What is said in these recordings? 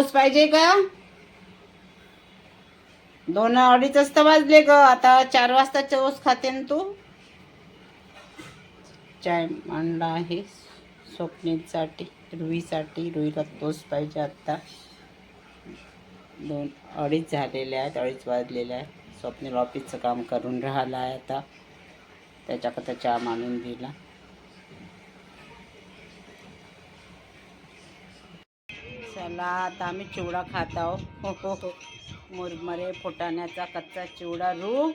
पाऊस पाहिजे का? दोन अडीच वाजता वाजले ग. आता चार वाजता चोस खाते ना तू? चाय मांडला आहे स्वप्नीसाठी रुईसाठी. रुईला तोच पाहिजे आत्ता दोन अडीच झालेले आहेत अडीच वाजलेले आहेत. स्वप्नील ऑफिसचं काम करून राहिला आहे आता. त्याच्याकरता चहा मांडून दिला. चला आता आम्ही चिवडा खात आहोत. हो हो हो. मुरमरे फुटाण्याचा कच्चा चिवडा रू.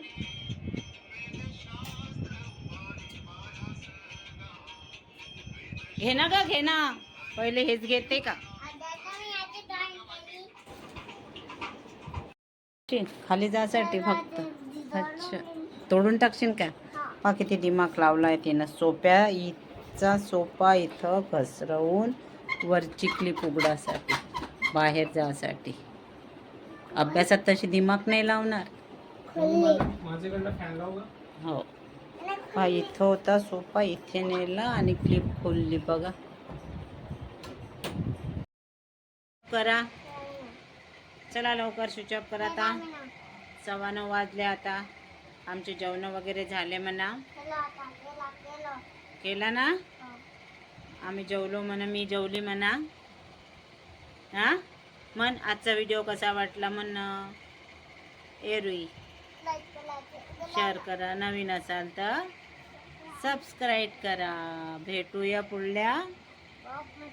घे ना ग घे ना. पहिले हेच घेते का? खाली जासाठी फक्त. अच्छा. तोडून टाकशील का? हा किती दिमाग लावला आहे तिनं. सोप्या इथचा सोपा इथं घसरवून वरची क्लिप उघडासाठी बाहेर जासाठी अभ्यासात तशी दिमाग नाही लावणार. का? हो. हा इथं होता सोफा इथे नेला आणि क्लिप खोलली बघा. करा. चला लवकर स्विच ऑफ करा आता. सव्वा नऊ वाजले आता. आमचे जेवण वगैरे झाले म्हणा. केला ना? आम्ही जेवलो म्हणा मी जेवली म्हणा. हा? मन आजचा व्हिडिओ कसा वाटला म्हण. ए रुई शेअर करा. नवीन असाल तर सबस्क्राईब करा. भेटूया पुढल्या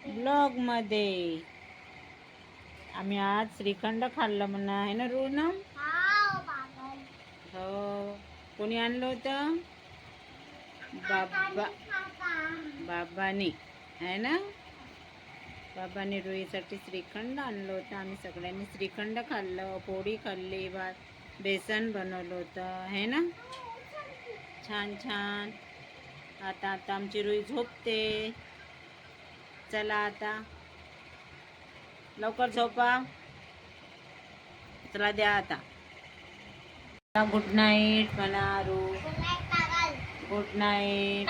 ब्लॉगमध्ये आम्ही आज श्रीखंड खाल्लं म्हणा. आहे ना रू ना? हो. कोणी आणलं होतं? बाबा बाबानी. आहे ना? बाबांनी रुईसाठी श्रीखंड आणलं होतं. आम्ही सगळ्यांनी श्रीखंड खाल्लं पोळी खाल्ली भात बेसन बनवलं होतं. आहे ना? छान छान. आता आता आमची रुई झोपते. चला आता. लवकर झोपा. चला द्या आता. गुड नाईट म्हणा रू गुड नाईट.